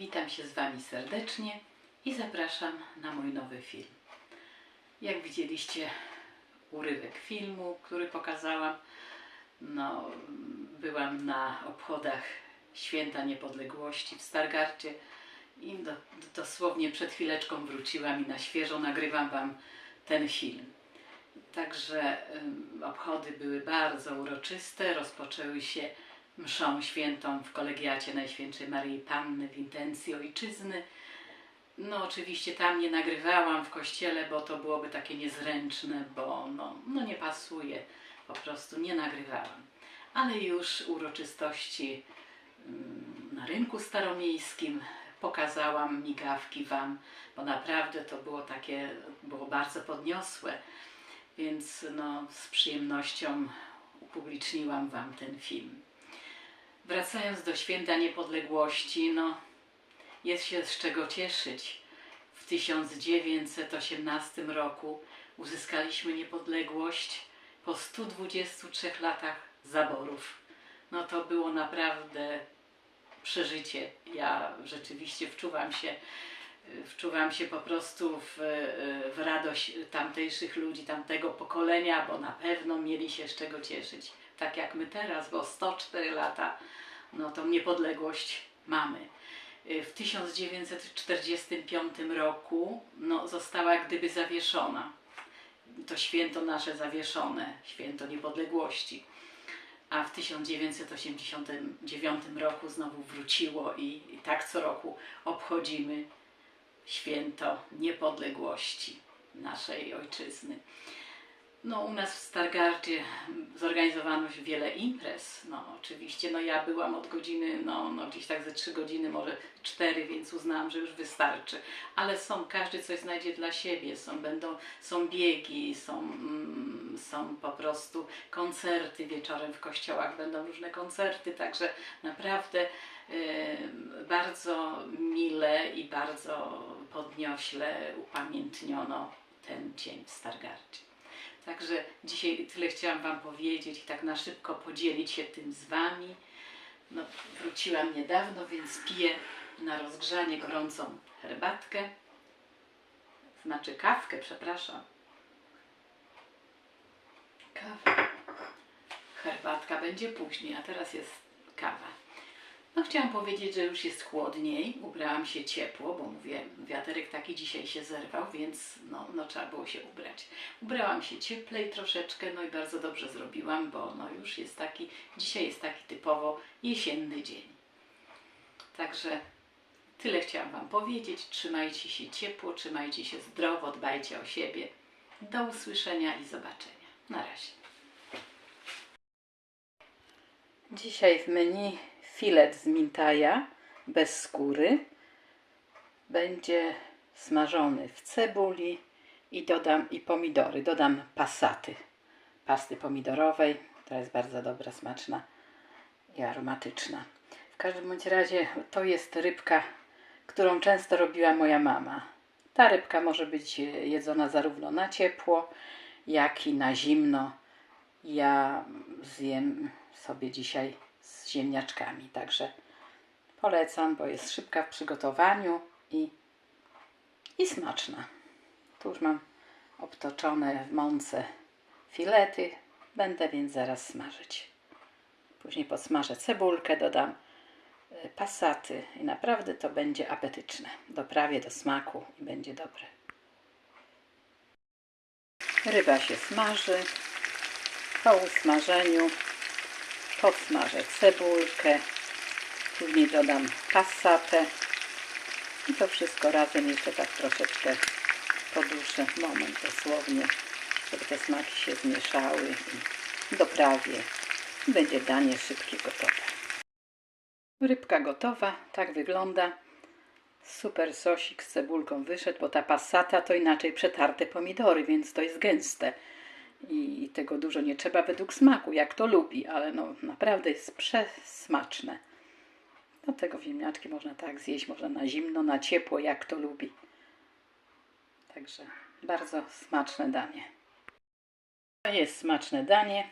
Witam się z Wami serdecznie i zapraszam na mój nowy film. Jak widzieliście urywek filmu, który pokazałam, no, byłam na obchodach Święta Niepodległości w Stargardzie i do, dosłownie przed chwileczką wróciłam i na świeżo nagrywam Wam ten film. Także obchody były bardzo uroczyste. Rozpoczęły się mszą świętą w kolegiacie Najświętszej Maryi Panny w intencji ojczyzny. No oczywiście tam nie nagrywałam w kościele, bo to byłoby takie niezręczne, bo no, no nie pasuje, po prostu nie nagrywałam. Ale już uroczystości ym, na rynku staromiejskim pokazałam migawki Wam, bo naprawdę to było takie, było bardzo podniosłe więc no, z przyjemnością upubliczniłam Wam ten film. Wracając do święta niepodległości, no, jest się z czego cieszyć. W 1918 roku uzyskaliśmy niepodległość po 123 latach zaborów. No to było naprawdę przeżycie. Ja rzeczywiście wczuwam się wczuwam się po prostu w, w radość tamtejszych ludzi, tamtego pokolenia, bo na pewno mieli się z czego cieszyć. Tak jak my teraz, bo 104 lata, no tą niepodległość mamy. W 1945 roku no, została jak gdyby zawieszona. To święto nasze zawieszone, święto niepodległości. A w 1989 roku znowu wróciło i, i tak co roku obchodzimy święto niepodległości naszej ojczyzny. No, u nas w Stargardzie zorganizowano wiele imprez. No, oczywiście, no ja byłam od godziny, no, no gdzieś tak ze trzy godziny, może cztery, więc uznałam, że już wystarczy. Ale są, każdy coś znajdzie dla siebie. Są, będą, są biegi, są, mm, są po prostu koncerty wieczorem w kościołach, będą różne koncerty, także naprawdę y, bardzo mile i bardzo podniośle upamiętniono ten dzień w Stargardzie. Także dzisiaj tyle chciałam Wam powiedzieć i tak na szybko podzielić się tym z Wami. No, wróciłam niedawno, więc piję na rozgrzanie gorącą herbatkę. Znaczy kawkę, przepraszam. Kawa. Herbatka będzie później, a teraz jest kawa. No chciałam powiedzieć, że już jest chłodniej, ubrałam się ciepło, bo mówię, wiaterek taki dzisiaj się zerwał, więc no, no trzeba było się ubrać. Ubrałam się cieplej troszeczkę, no i bardzo dobrze zrobiłam, bo no już jest taki, dzisiaj jest taki typowo jesienny dzień. Także tyle chciałam Wam powiedzieć. Trzymajcie się ciepło, trzymajcie się zdrowo, dbajcie o siebie. Do usłyszenia i zobaczenia. Na razie. Dzisiaj w menu filet z mintaja bez skóry. Będzie smażony w cebuli i dodam i pomidory. Dodam pasaty pasty pomidorowej, która jest bardzo dobra, smaczna i aromatyczna. W każdym bądź razie to jest rybka, którą często robiła moja mama. Ta rybka może być jedzona zarówno na ciepło, jak i na zimno. Ja zjem sobie dzisiaj z ziemniaczkami. Także polecam, bo jest szybka w przygotowaniu i, i smaczna. Tu już mam obtoczone w mące filety. Będę więc zaraz smażyć. Później podsmażę cebulkę, dodam y, pasaty i naprawdę to będzie apetyczne. Doprawię do smaku i będzie dobre. Ryba się smaży. Po usmażeniu podsmażę cebulkę, później dodam passatę i to wszystko razem jeszcze tak troszeczkę poduszę, moment dosłownie, żeby te smaki się zmieszały i doprawię. Będzie danie szybkie, gotowe. Rybka gotowa, tak wygląda. Super sosik z cebulką wyszedł, bo ta passata to inaczej przetarte pomidory, więc to jest gęste i tego dużo nie trzeba według smaku, jak to lubi, ale no naprawdę jest przesmaczne. Do tego ziemniaczki można tak zjeść, można na zimno, na ciepło, jak to lubi. Także bardzo smaczne danie. To jest smaczne danie.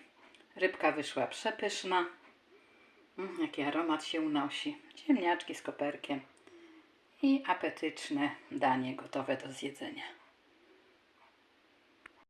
Rybka wyszła przepyszna. Mm, jaki aromat się unosi. Ziemniaczki z koperkiem. i apetyczne danie gotowe do zjedzenia.